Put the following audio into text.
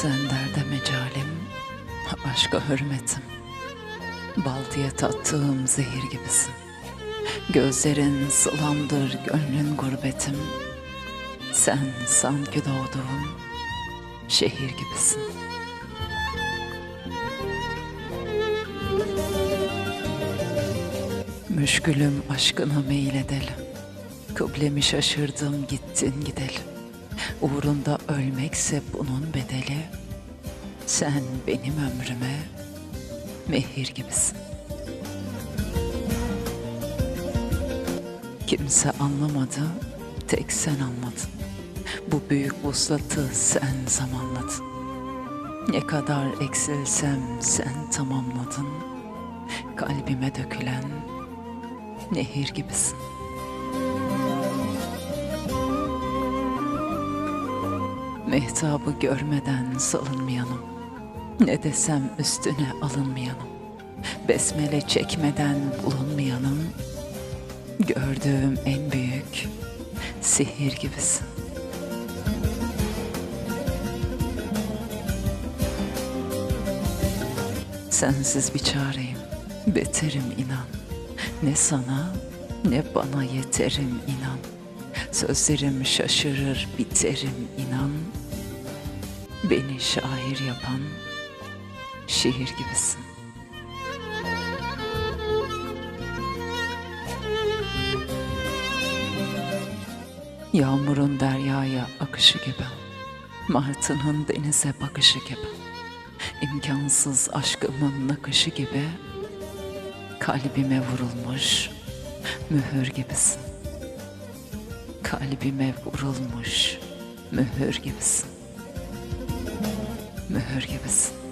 Sen derde mecalim, aşka hürmetim. Bal diye tattığım zehir gibisin. Gözlerin sılamdır, gönlün gurbetim. Sen sanki doğduğum şehir gibisin. Müşkülüm aşkına meyledelim. Kıblemi şaşırdım gittin gidelim. Uğrunda ölmekse bunun bedeli. Sen benim ömrüme mehir gibisin. Kimse anlamadı, tek sen anladın. Bu büyük vuslatı sen zamanladın. Ne kadar eksilsem sen tamamladın. Kalbime dökülen nehir gibisin. Mehtabı görmeden salınmayanım. Ne desem üstüne alınmayanım. Besmele çekmeden bulunmayanım. Gördüğüm en büyük sihir gibisin. Sensiz bir çareyim, beterim inan. Ne sana ne bana yeterim inan. Sözlerim şaşırır biterim inan. Beni şair yapan şiir gibisin. Yağmurun deryaya akışı gibi, martının denize bakışı gibi, imkansız aşkımın nakışı gibi, kalbime vurulmuş mühür gibisin. Kalbime vurulmuş mühür gibisin. Mühür gibisin.